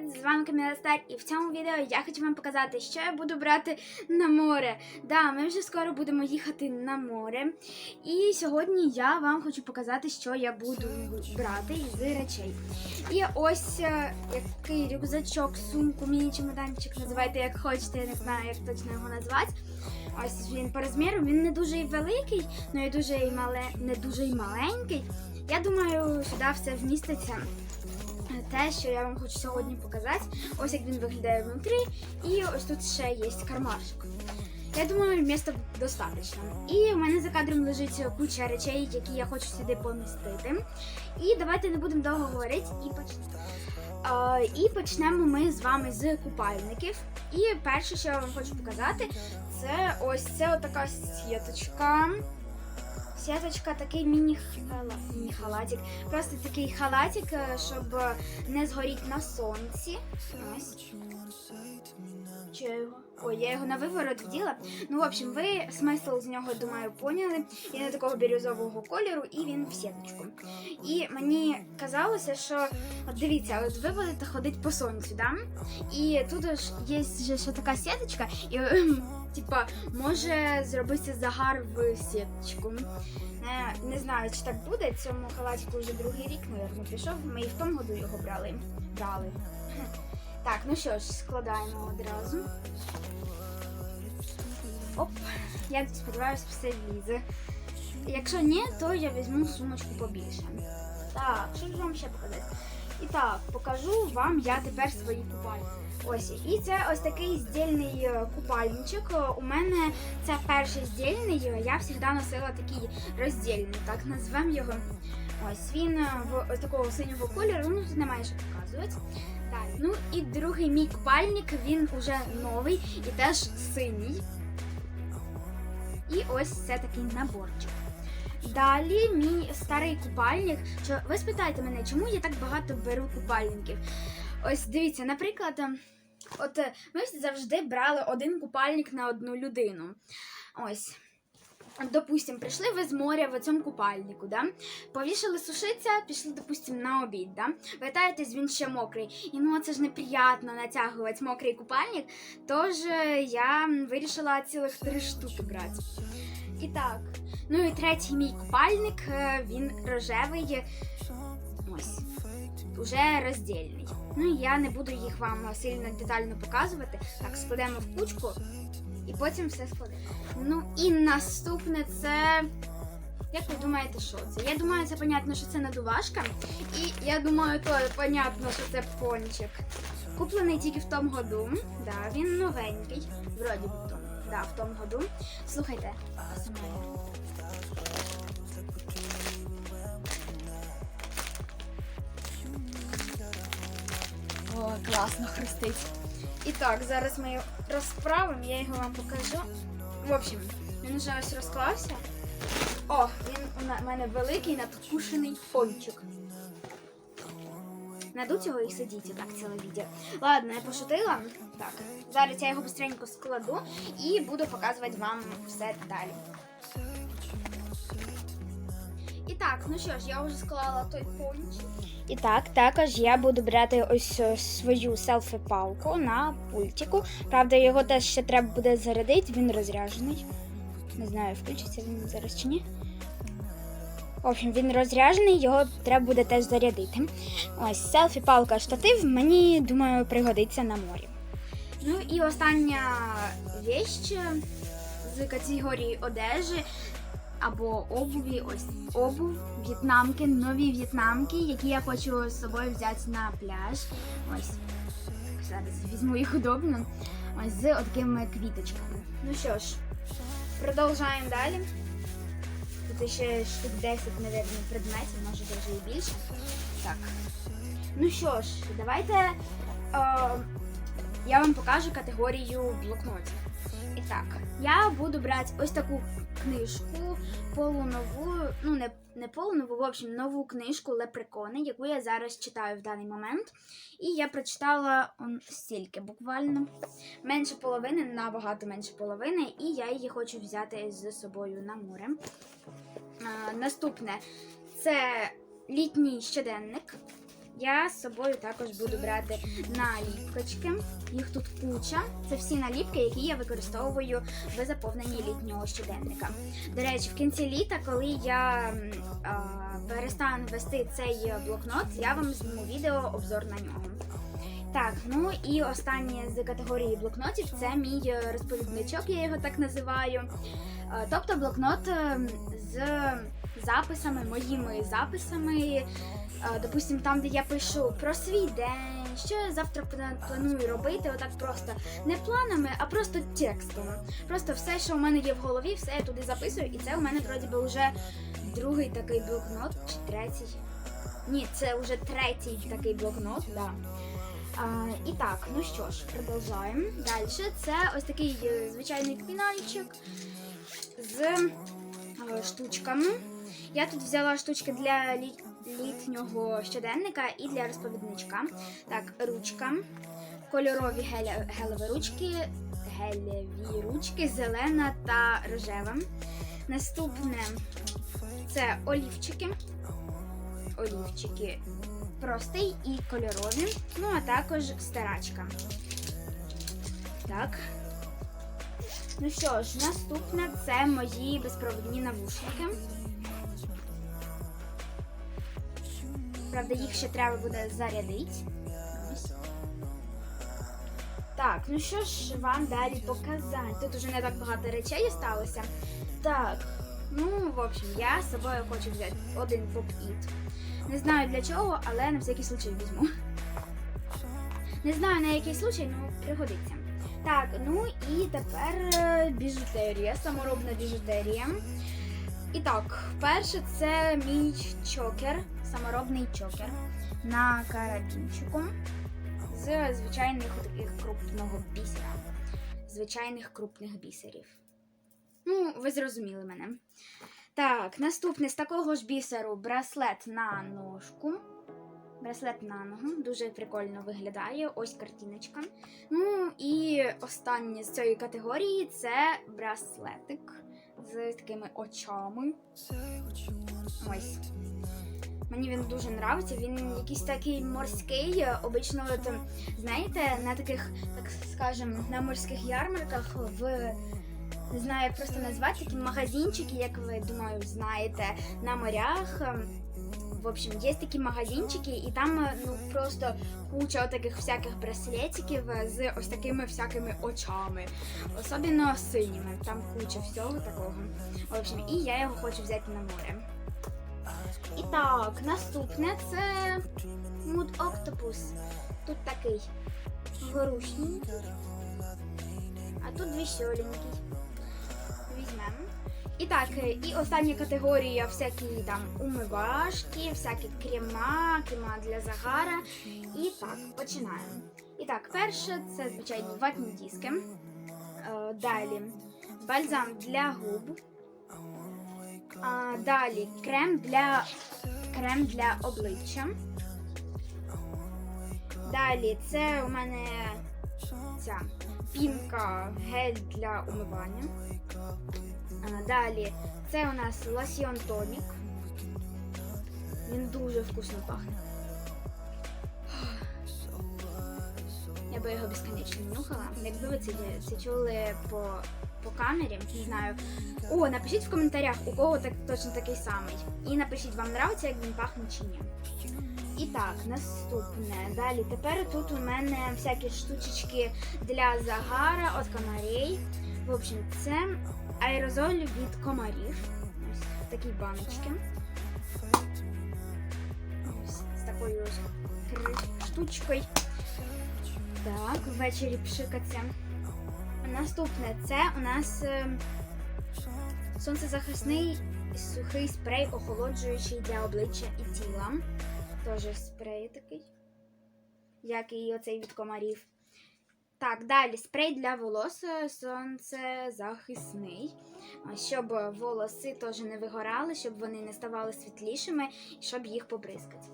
Привіт! З вами Каміла Стар, і в цьому відео я хочу вам показати, що я буду брати на море. Да, ми вже скоро будемо їхати на море. І сьогодні я вам хочу показати, що я буду брати із речей. І ось е, який рюкзачок, сумку, міні-чемоданчик, називайте як хочете, я не знаю, як точно його назвати. Ось він по розміру, він не дуже великий, але і дуже і мале, не дуже і маленький. Я думаю, сюди все вміститься те, що я вам хочу сьогодні показати. Ось як він виглядає внутрі. І ось тут ще є кармашок. Я думаю, місця достатньо. І в мене за кадром лежить куча речей, які я хочу сюди помістити. І давайте не будемо довго говорити і почнемо. І почнемо ми з вами з купальників. І перше, що я вам хочу показати, це ось це отака сіточка. Сіточка, такий міні-хала... міні-халатик. Просто такий халатик, е, щоб не згоріти на сонці. Ось. Його? Ой, я його на виворот вділа. Ну, в общем, ви смисл з нього, думаю, поняли. Він такого бірюзового кольору, і він в сіточку. І мені казалося, що от дивіться, от ви будете ходити по сонцю, да? І тут ж є ще така сіточка, і ем, типа може зробитися загар в сіточку. Не, не знаю, чи так буде. Цьому халатику вже другий рік, мабуть, пішов. Ми і в тому году його брали. брали. Так, ну що ж, складаємо одразу. Оп, я сподіваюся, все влізе. Якщо ні, то я візьму сумочку побільше. Так, що ж вам ще показати? І так, покажу вам я тепер свої купальники. Ось, і це ось такий здільний е, купальничок. У мене це перший здільний, я завжди носила такий роздільний, так назвемо його. Ось він е, в ось такого синього кольору, ну тут немає що показувати. Далі. Ну і другий мій купальник, він уже новий і теж синій. І ось це такий наборчик. Далі мій старий купальник. Що ви спитаєте мене, чому я так багато беру купальників? Ось дивіться, наприклад, ем, от е, ми завжди брали один купальник на одну людину. Ось. Допустим, прийшли ви з моря в цьому купальнику, да? повішали сушитися, пішли, допустим, на обід. Да? Вертаєтесь, він ще мокрий. І ну це ж неприємно натягувати мокрий купальник. Тож е, я вирішила цілих три штуки брати. І так, ну і третій мій купальник, е, він рожевий. Ось. Уже роздільний. Ну я не буду їх вам сильно детально показувати. Так, складемо в кучку і потім все складемо. Ну і наступне це. Як ви думаєте, що це? Я думаю, це понятно, що це надувашка. І я думаю, то понятно, що це пончик. Куплений тільки в тому году. Да, він новенький. Вроді в тому. Да, в тому году. Слухайте. О, класно хрустить. І так, зараз ми його розправимо, я його вам покажу. В общем, він вже ось розклався. О, він у мене великий надкушений пончик. Надуть його і сидіть так ціле відео. Ладно, я пошутила. Так, зараз я його быстренько складу і буду показувати вам все далі. Так, ну що ж, я вже склала той пончик. І так, також я буду брати ось е, свою селфі-палку на пультику. Правда, його теж ще треба буде зарядити, він розряджений. Не знаю, включиться він зараз чи ні. В общем, він розряджений, його треба буде теж зарядити. Ось селфі-палка штатив, мені думаю, пригодиться на морі. Ну і остання віч з категорії одежі або обуві, ось обув, в'єтнамки, нові в'єтнамки, які я хочу з собою взяти на пляж. Ось зараз візьму їх удобно. Ось з такими квіточками. Ну що ж, продовжуємо далі. Тут ще штук 10, мабуть, предметів, може навіть і більше. Так. Ну що ж, давайте е, я вам покажу категорію блокнотів. І так, я буду брати ось таку книжку, полунову, ну не, не полунову, в общем, нову книжку Лепрекони, яку я зараз читаю в даний момент. І я прочитала он, стільки буквально. Менше половини, набагато менше половини, і я її хочу взяти з собою на море. А, наступне це літній щоденник. Я з собою також буду брати наліпкочки. Їх тут куча. Це всі наліпки, які я використовую в заповненні літнього щоденника. До речі, в кінці літа, коли я а, перестану вести цей блокнот, я вам зніму відео обзор на нього. Так, ну і останнє з категорії блокнотів це мій е, розповідничок, я його так називаю. Е, Тобто блокнот з записами, моїми записами. Допустим, там, де я пишу про свій день, що я завтра планую робити, отак просто не планами, а просто текстом. Просто все, що у мене є в голові, все я туди записую, і це у мене вроді би вже другий такий блокнот, чи третій. Ні, це вже третій такий блокнот, да. А, і так, ну що ж, продовжаємо. Далі це ось такий е, звичайний квінальчик з е, штучками. Я тут взяла штучки для літнього щоденника і для розповідничка. Так, ручка, кольорові гелеві ручки, гелеві ручки, зелена та рожева. Наступне це олівчики. Олівчики простий і кольорові. Ну, а також старачка. Так. Ну що ж, наступне це мої безпровідні навушники. Правда, їх ще треба буде зарядити. Так, ну що ж вам далі показати? Тут уже не так багато речей сталося. Так, ну, в общем, я з собою хочу взяти один поп-іт. Не знаю для чого, але на всякий случай візьму. Не знаю на який случай, ну пригодиться. Так, ну і тепер е, біжутерія, саморобна біжутерія. І так, перше це мій чокер, саморобний чокер на карабінчику з звичайних таких крупного бісера. Звичайних крупних бісерів. Ну, ви зрозуміли мене. Так, наступне з такого ж бісеру браслет на ножку. Браслет на ногу. Дуже прикольно виглядає. Ось картиночка. Ну і останнє з цієї категорії це браслетик з такими очами. Ось. Мені він дуже нравиться. Він якийсь такий морський. Обично, от, знаєте, на таких, так скажем, на морських ярмарках в не знаю, як просто назвати такі магазинчики, як ви думаю, знаєте, на морях. В общем, є такі магазинчики, і там е, ну просто куча таких всяких браслетиків з ось такими всякими очами, особливо синіми. Там куча всього такого. В общем, і я його хочу взяти на море. І так, наступне це Mood Octopus. Тут такий горушненький, а тут веселенький. І так, е, і остання категорія всякі там умивашки, всякі крема, крема для загара. І так, починаємо. І так, перше це звичайні ватні диски. Е, Далі бальзам для губ. А, Далі крем для крем для обличчя. Далі це у мене ця пінка гель для умивання. Далі це у нас лосьйон тонік. Він дуже вкусно пахне. Я би його безконечно нюхала. Якби ви це, це чули по, по камері, не знаю. О, напишіть в коментарях, у кого так точно такий самий. І напишіть, вам нравиться, як він пахне чи ні. І так, наступне. Далі тепер тут у мене всякі штучечки для загара від комарей. В общем, це аерозоль від комарів. Ось в такій баночці. Ось з такою ось штучкою. Так, ввечері пшикаться. Наступне це у нас е, сонцезахисний сухий спрей, охолоджуючий для обличчя і тіла. Теж спрей такий, як і оцей від комарів. Так, далі спрей для волос сонцезахисний. Щоб волоси теж не вигорали, щоб вони не ставали світлішими і щоб їх побризкати.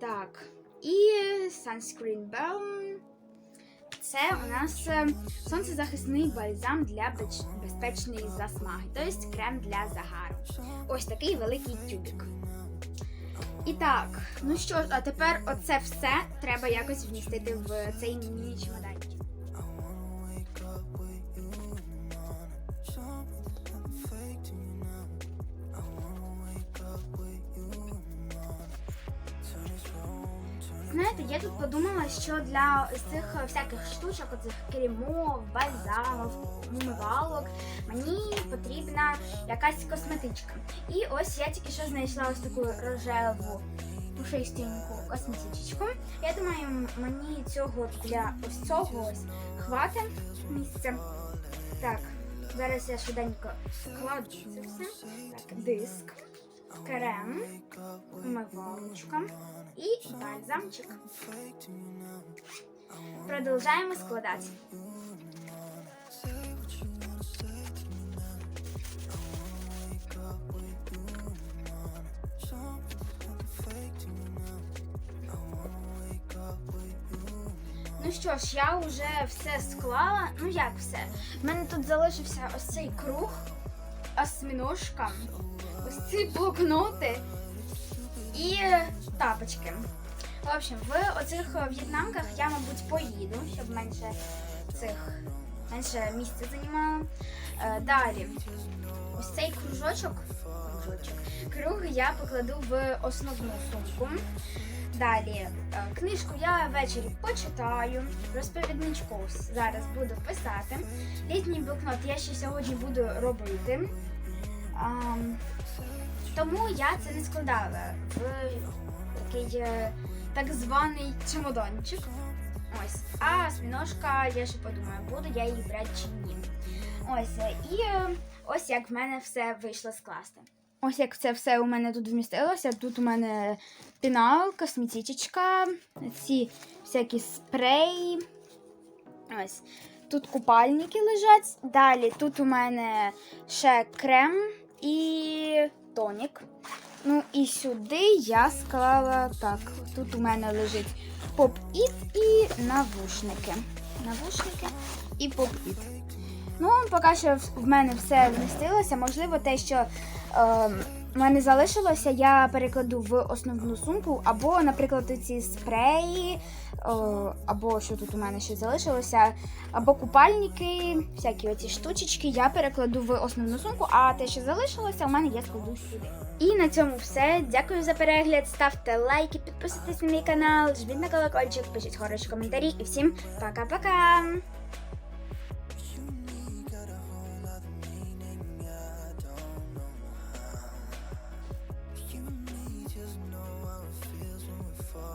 Так, і Sunscreen Balm. Це у нас е, сонцезахисний бальзам для безпечної засмаги, тобто крем для загару. Ось такий великий тюбик. І так, ну що ж, а тепер оце все треба якось вмістити в цей мій чемоданчик. Знаєте, я тут подумала, що для цих е, всяких штучок, оцих кремов, бальзамів, умивалок, мені потрібна якась косметичка. І ось я тільки що знайшла ось таку рожеву пушистеньку косметичку. Я думаю, мені цього для ось цього ось хватить місця. Так, зараз я швиденько кладу це все. Так, диск, крем, умивалочка і бальзамчик. Продовжаємо складати. Ну що ж, я вже все склала. Ну як все? У мене тут залишився ось цей круг, осьминожка, ось ці блокноти і тапочки. В общем, в оцих е, в'єтнамках я, мабуть, поїду, щоб менше цих менше місця займало. Е, далі, ось цей кружочок, кружочок, круг я покладу в основну сумку. Далі, е, книжку я ввечері почитаю, розповідничку зараз буду писати. Літній блокнот я ще сьогодні буду робити. Ам, тому я це не складала в такий е, так званий чемоданчик. Ось. А сміножка, я ще подумаю, буду я її брати чи ні. Ось. е, І е, ось як в мене все вийшло скласти. Ось як це все у мене тут вмістилося. Тут у мене пінал, косметичка, ці всякі спреї. Ось. Тут купальники лежать. Далі тут у мене ще крем і тонік. Ну і сюди я склала так. Тут у мене лежить поп-іт і навушники. Навушники і поп-іт. Ну, поки що в- мене все вмістилося. Можливо, те, що е, в мене залишилося, я перекладу в основну сумку, або, наприклад, ці спреї, або що тут у мене ще залишилося, або купальники, всякі оці штучечки, я перекладу в основну сумку, а те, що залишилося, у мене я складу сюди. І на цьому все. Дякую за перегляд. Ставте лайки, підписуйтесь на мій канал, жміть на колокольчик, пишіть хороші коментарі і всім пока-пока!